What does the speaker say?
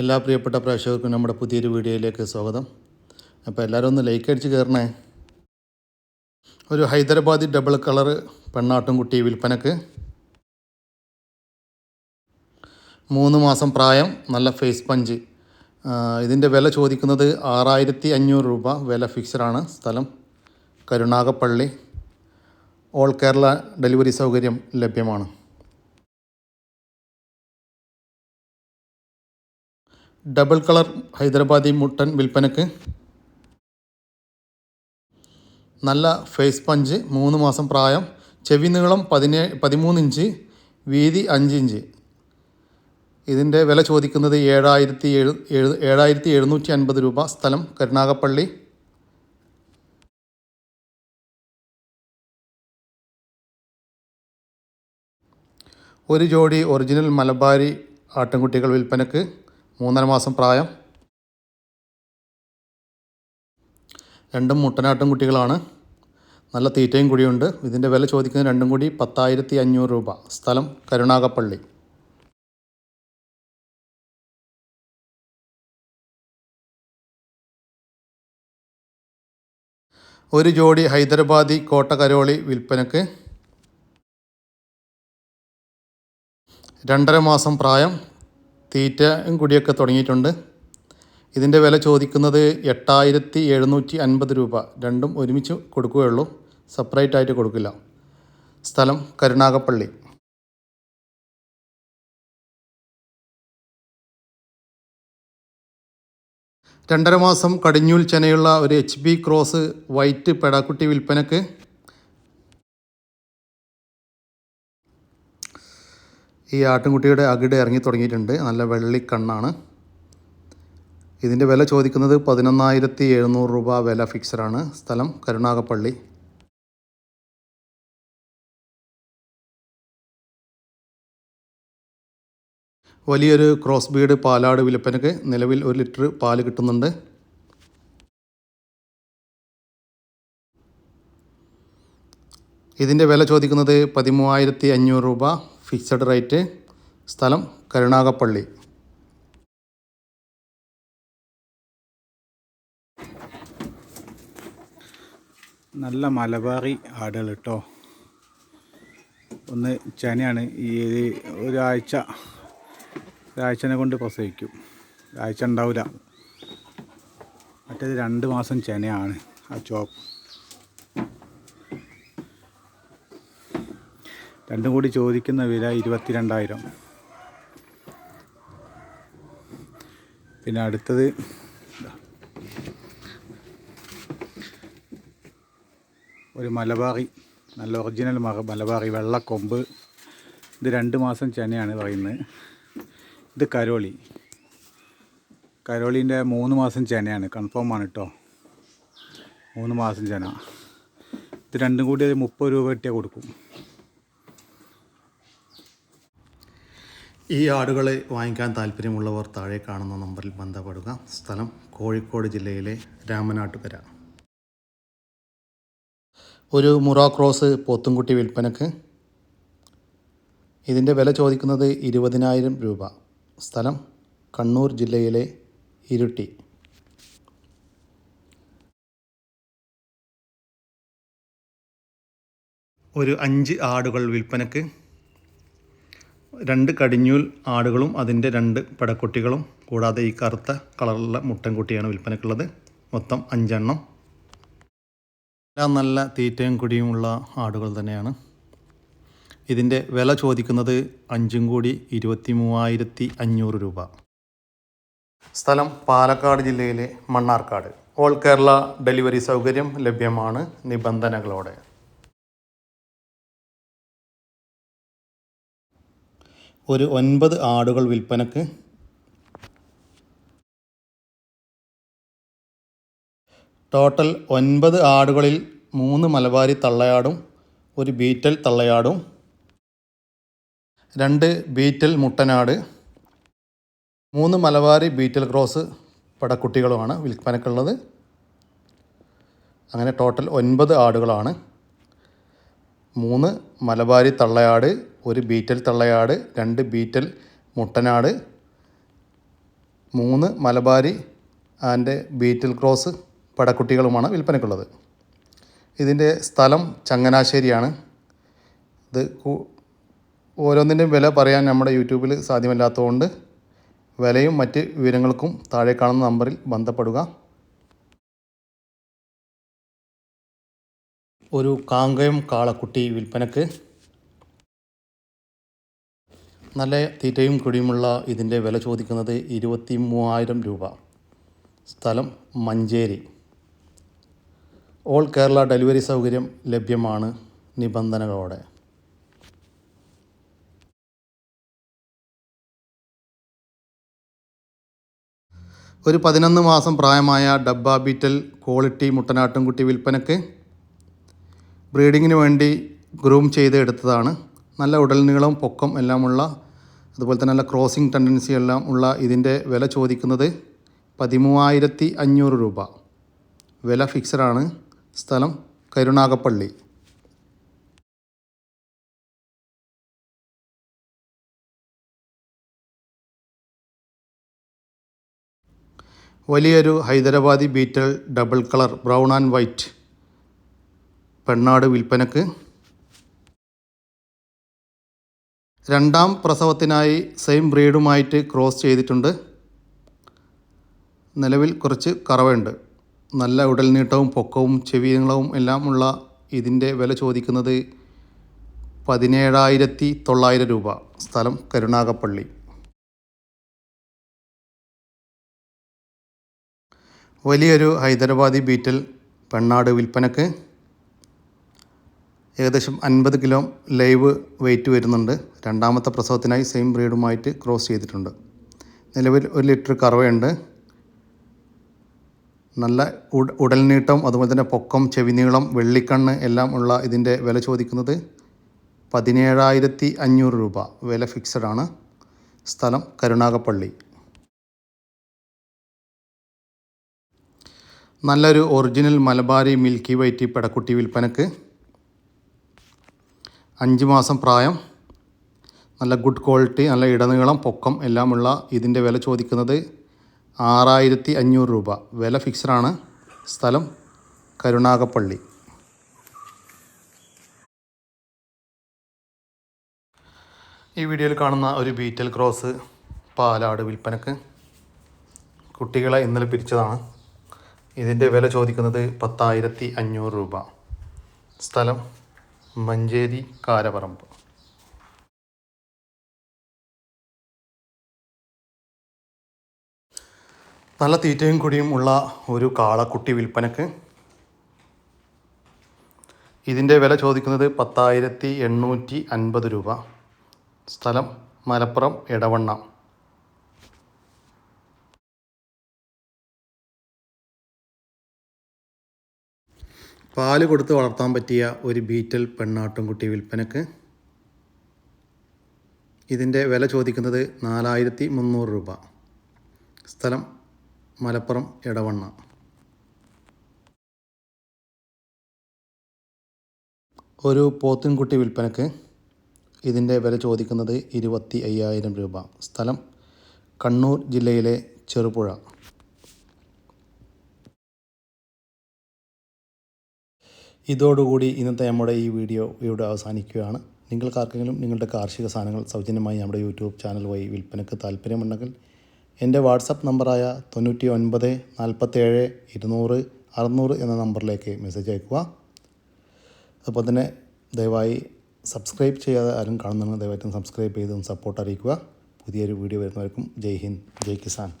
എല്ലാ പ്രിയപ്പെട്ട പ്രേക്ഷകർക്കും നമ്മുടെ പുതിയൊരു വീഡിയോയിലേക്ക് സ്വാഗതം. അപ്പോൾ എല്ലാവരും ഒന്ന് ലൈക്ക് അടിച്ച് കയറണേ. ഒരു ഹൈദരാബാദി ഡബിൾ കളർ പെണ്ണാട്ടുംകുട്ടി വിൽപ്പനക്ക് മൂന്ന് മാസം പ്രായം നല്ല ഫേസ് പഞ്ച് ഇതിന്റെ വില ചോദിക്കുന്നത് ആറായിരത്തി അഞ്ഞൂറ് രൂപ. വില ഫിക്സഡാണ് സ്ഥലം. കരുണാകപ്പള്ളി ഓൾ കേരള ഡെലിവറി സൗകര്യം ലഭ്യമാണ്. ഡബിൾ കളർ ഹൈദരാബാദി മുട്ടൻ വിൽപ്പനക്ക് നല്ല ഫേസ് പഞ്ച് മൂന്ന് മാസം പ്രായം ചെവി നീളം പതിനേഴ് പതിമൂന്ന് ഇഞ്ച് വീതി അഞ്ച് ഇഞ്ച്. ഇതിന്റെ വില ചോദിക്കുന്നത് ഏഴായിരത്തി എഴു ഏഴായിരത്തി എഴുന്നൂറ്റി അൻപത് രൂപ സ്ഥലം കരുനാഗപ്പള്ളി. ഒരു ജോഡി ഒറിജിനൽ മലബാരി ആട്ടിൻകുട്ടികൾ വിൽപ്പനക്ക് മൂന്നര മാസം പ്രായം. രണ്ടും മുട്ടനാട്ടും കുട്ടികളാണ്. നല്ല തീറ്റയും കൂടിയുണ്ട്. ഇതിന്റെ വില ചോദിക്കുന്നത് രണ്ടും കൂടി പത്തായിരത്തി അഞ്ഞൂറ് രൂപ. സ്ഥലം കരുണാകപ്പള്ളി. ഒരു ജോഡി ഹൈദരാബാദി കോട്ട കരോളി വിൽപ്പനക്ക് രണ്ടര മാസം പ്രായം. തീറ്റയും കൂടിയൊക്കെ തുടങ്ങിയിട്ടുണ്ട്. ഇതിന്റെ വില ചോദിക്കുന്നത് എട്ടായിരത്തി എഴുന്നൂറ്റി അൻപത് രൂപ. രണ്ടും ഒരുമിച്ച് കൊടുക്കുകയുള്ളൂ. സെപ്പറേറ്റ് ആയിട്ട് കൊടുക്കില്ല. സ്ഥലം കരുണാകപ്പള്ളി രണ്ടര മാസം കടിഞ്ഞൂൽ ചെനയുള്ള ഒരു എച്ച് ബി ക്രോസ് വൈറ്റ് പെടാക്കുട്ടി വിൽപ്പനക്ക് ഈ ആട്ടിൻകുട്ടിയുടെ അകിട് ഇറങ്ങി തുടങ്ങിയിട്ടുണ്ട്. നല്ല വെള്ളിക്കണ്ണാണ് ഇതിന്റെ വില ചോദിക്കുന്നത് പതിനൊന്നായിരത്തി എഴുന്നൂറ് രൂപ വില ഫിക്സഡാണ്. സ്ഥലം കരുണാകപ്പള്ളി വലിയൊരു ക്രോസ് ബീഡ് പാലാട് വിൽപ്പനയ്ക്ക് നിലവിൽ ഒരു ലിറ്റർ പാൽ കിട്ടുന്നുണ്ട്. ഇതിന്റെ വില ചോദിക്കുന്നത് പതിമൂവായിരത്തി അഞ്ഞൂറ് രൂപ. ഫിക്സഡ് റേറ്റ് സ്ഥലം കരുണാകപ്പള്ളി നല്ല മലബാറി ആടുകൾ കേട്ടോ. ഒന്ന് ചനയാണ്. ഈ ഒരു ഒരാഴ്ച ഒരാഴ്ചനെ കൊണ്ട് പ്രസവിക്കും. ഒരാഴ്ച ഉണ്ടാവില്ല. മറ്റേത് രണ്ട് മാസം ചെനയാണ് ആ ചോപ്പ് രണ്ടും കൂടി ചോദിക്കുന്ന വില ഇരുപത്തിരണ്ടായിരം. പിന്നെ അടുത്തത് ഒരു മലബാറി നല്ല ഒറിജിനൽ മലബാറി വെള്ളക്കൊമ്പ്. ഇത് രണ്ട് മാസം ചെനയാണ് പറയുന്നത്. ഇത് കരോളി. കരോളീന്റെ മൂന്ന് മാസം ചെനയാണ് കൺഫേം ആണ് കേട്ടോ മൂന്ന് മാസം ചെന ഇത് രണ്ടും കൂടി ഒരു മുപ്പത് രൂപ കിട്ടിയാൽ കൊടുക്കും. ഈ ആടുകളെ വാങ്ങിക്കാൻ താല്പര്യമുള്ളവർ താഴെ കാണുന്ന നമ്പറിൽ ബന്ധപ്പെടുക. സ്ഥലം കോഴിക്കോട് ജില്ലയിലെ രാമനാട്ടുകര. ഒരു മുറ ക്രോസ് പോത്തുംകുട്ടി വിൽപ്പനക്ക് ഇതിന്റെ വില ചോദിക്കുന്നത് ഇരുപതിനായിരം രൂപ. സ്ഥലം കണ്ണൂർ ജില്ലയിലെ ഇരുട്ടി. ഒരു അഞ്ച് ആടുകൾ വിൽപ്പനക്ക് രണ്ട് കടിഞ്ഞൂൽ ആടുകളും അതിന്റെ രണ്ട് പടക്കുട്ടികളും കൂടാതെ ഈ കറുത്ത കളറുള്ള മുട്ടൻകുട്ടിയാണ് വിൽപ്പനക്കുള്ളത്. മൊത്തം അഞ്ചെണ്ണം. എല്ലാം നല്ല തീറ്റയും കുടിയുമുള്ള ആടുകൾ തന്നെയാണ്. ഇതിന്റെ വില ചോദിക്കുന്നത് അഞ്ചും കൂടി ഇരുപത്തി മൂവായിരത്തി അഞ്ഞൂറ് രൂപ. സ്ഥലം പാലക്കാട് ജില്ലയിലെ മണ്ണാർക്കാട്. ഓൾ കേരള ഡെലിവറി സൗകര്യം ലഭ്യമാണ് നിബന്ധനകളോടെ. ഒരു ഒൻപത് ആടുകൾ വിൽപ്പനക്ക് ടോട്ടൽ ഒൻപത് ആടുകളിൽ മൂന്ന് മലബാരി തള്ളയാടും ഒരു ബീറ്റൽ തള്ളയാടും രണ്ട് ബീറ്റൽ മുട്ടനാട് മൂന്ന് മലബാരി ബീറ്റൽ ക്രോസ് പടക്കുട്ടികളുമാണ് വിൽപ്പനക്കുള്ളത്. അങ്ങനെ ടോട്ടൽ ഒൻപത് ആടുകളാണ്. മൂന്ന് മലബാരി തള്ളയാട് ഒരു ബീറ്റൽ തള്ളയാട് രണ്ട് ബീറ്റൽ മുട്ടനാട് മൂന്ന് മലബാരി ആൻഡ് ബീറ്റൽ ക്രോസ് പടക്കുട്ടികളുമാണ് വിൽപ്പനയ്ക്കുള്ളത്. ഇതിന്റെ സ്ഥലം ചങ്ങനാശ്ശേരിയാണ്. ഇത് ഓരോന്നിന്റെയും വില പറയാൻ നമ്മുടെ യൂട്യൂബിൽ സാധ്യമല്ലാത്തതുകൊണ്ട് വിലയും മറ്റ് വിവരങ്ങൾക്കും താഴെ കാണുന്ന നമ്പറിൽ ബന്ധപ്പെടുക. ഒരു കാങ്കയം കാളക്കുട്ടി വിൽപ്പനക്ക് നല്ല തീറ്റയും കുടിയുമുള്ള ഇതിന്റെ വില ചോദിക്കുന്നത് ഇരുപത്തി മൂവായിരം രൂപ. സ്ഥലം മഞ്ചേരി. ഓൾ കേരള ഡെലിവറി സൗകര്യം ലഭ്യമാണ് നിബന്ധനകളോടെ. ഒരു പതിനൊന്ന് മാസം പ്രായമായ ഡബ്ബ ബീറ്റൽ ക്വാളിറ്റി മുട്ടനാട്ടുംകുട്ടി വിൽപ്പനക്ക് ബ്രീഡിങ്ങിന് വേണ്ടി ഗ്രൂം ചെയ്ത് എടുത്തതാണ്. നല്ല ഉടൽ നീളം പൊക്കം എല്ലാമുള്ള അതുപോലെ തന്നെ നല്ല ക്രോസിംഗ് ടെൻഡൻസി എല്ലാം ഉള്ള ഇതിന്റെ വില ചോദിക്കുന്നത് പതിമൂവായിരത്തി അഞ്ഞൂറ് രൂപ. വില ഫിക്സഡാണ് സ്ഥലം കരുണാകപ്പള്ളി വലിയൊരു Hyderabadi beetal double colour brown and white പെണ്ണാട് വിൽപ്പനക്ക് രണ്ടാം പ്രസവത്തിനായി സെയിം ബ്രീഡുമായിട്ട് ക്രോസ് ചെയ്തിട്ടുണ്ട്. നിലവിൽ കുറച്ച് കറവയുണ്ട്. നല്ല ഉടൽ നീട്ടവും പൊക്കവും ചെവി നീളവും എല്ലാമുള്ള ഇതിന്റെ വില ചോദിക്കുന്നത് പതിനേഴായിരത്തി തൊള്ളായിരം രൂപ. സ്ഥലം കരുണാകപ്പള്ളി വലിയൊരു ഹൈദരാബാദി ബീറ്റൽ പെണ്ണാട് വിൽപ്പനക്ക് ഏകദേശം അൻപത് കിലോ ലൈവ് വെയിറ്റ് വരുന്നുണ്ട്. രണ്ടാമത്തെ പ്രസവത്തിനായി സെയിം ബ്രീഡുമായിട്ട് ക്രോസ് ചെയ്തിട്ടുണ്ട്. നിലവിൽ ഒരു ലിറ്റർ കറവയുണ്ട്. നല്ല ഉട ഉടൽ നീട്ടം അതുപോലെ തന്നെ പൊക്കം ചെവിനീളം വെള്ളിക്കണ്ണ് എല്ലാം ഉള്ള ഇതിന്റെ വില ചോദിക്കുന്നത് പതിനേഴായിരത്തി അഞ്ഞൂറ് രൂപ. വില ഫിക്സഡ് ആണ്. സ്ഥലം കരുണാകപ്പള്ളി നല്ലൊരു ഒറിജിനൽ മലബാരി മിൽക്കി വൈറ്റി പെടക്കുട്ടി വിൽപ്പനക്ക് അഞ്ച് മാസം പ്രായം നല്ല ഗുഡ് ക്വാളിറ്റി നല്ല ഇടനീളം പൊക്കം എല്ലാമുള്ള ഇതിന്റെ വില ചോദിക്കുന്നത് ആറായിരത്തി അഞ്ഞൂറ് രൂപ. വില ഫിക്സഡാണ് സ്ഥലം കരുണാകപ്പള്ളി ഈ വീഡിയോയിൽ കാണുന്ന ഒരു ബീറ്റൽ ക്രോസ് പാലാട് വിൽപ്പനക്ക് കുട്ടികളെ ഇന്നലെ പിരിച്ചതാണ്. ഇതിന്റെ വില ചോദിക്കുന്നത് പത്തായിരത്തി അഞ്ഞൂറ് രൂപ. സ്ഥലം മഞ്ചേരി കാരപറമ്പ്. നല്ല തീറ്റയും കുടിയും ഉള്ള ഒരു കാളക്കുട്ടി വിൽപ്പനക്ക് ഇതിന്റെ വില ചോദിക്കുന്നത് പത്തായിരത്തി എണ്ണൂറ്റി അൻപത് രൂപ. സ്ഥലം മലപ്പുറം ഇടവണ്ണ പാൽ കൊടുത്ത് വളർത്താൻ പറ്റിയ ഒരു ബീറ്റൽ പെണ്ണാട്ടുംകുട്ടി വിൽപ്പനക്ക് ഇതിന്റെ വില ചോദിക്കുന്നത് നാലായിരത്തി മുന്നൂറ് രൂപ. സ്ഥലം മലപ്പുറം ഇടവണ്ണ ഒരു പോത്തിൻകുട്ടി വിൽപ്പനക്ക് ഇതിന്റെ വില ചോദിക്കുന്നത് ഇരുപത്തി അയ്യായിരം രൂപ. സ്ഥലം കണ്ണൂർ ജില്ലയിലെ ചെറുപുഴ. ഇതോടുകൂടി ഇന്നത്തെ നമ്മുടെ ഈ വീഡിയോ ഇവിടെ അവസാനിക്കുകയാണ്. നിങ്ങൾക്ക് ആർക്കെങ്കിലും നിങ്ങളുടെ കാർഷിക സാധനങ്ങൾ സൗജന്യമായി നമ്മുടെ യൂട്യൂബ് ചാനൽ വഴി വിൽപ്പനയ്ക്ക് താല്പര്യമുണ്ടെങ്കിൽ എന്റെ വാട്സപ്പ് നമ്പറായ തൊണ്ണൂറ്റി ഒൻപത് നാൽപ്പത്തേഴ് ഇരുന്നൂറ് അറുന്നൂറ് എന്ന നമ്പറിലേക്ക് മെസ്സേജ് അയക്കുക. അതുപോലെ തന്നെ ദയവായി സബ്സ്ക്രൈബ് ചെയ്യാതെ ആരും കാണുന്നുണ്ടെങ്കിൽ ദയവായിട്ടും സബ്സ്ക്രൈബ് ചെയ്തും സപ്പോർട്ട് അറിയിക്കുക. പുതിയൊരു വീഡിയോ വരുന്നവർക്കും ജയ് ഹിന്ദ് ജയ് കിസാൻ.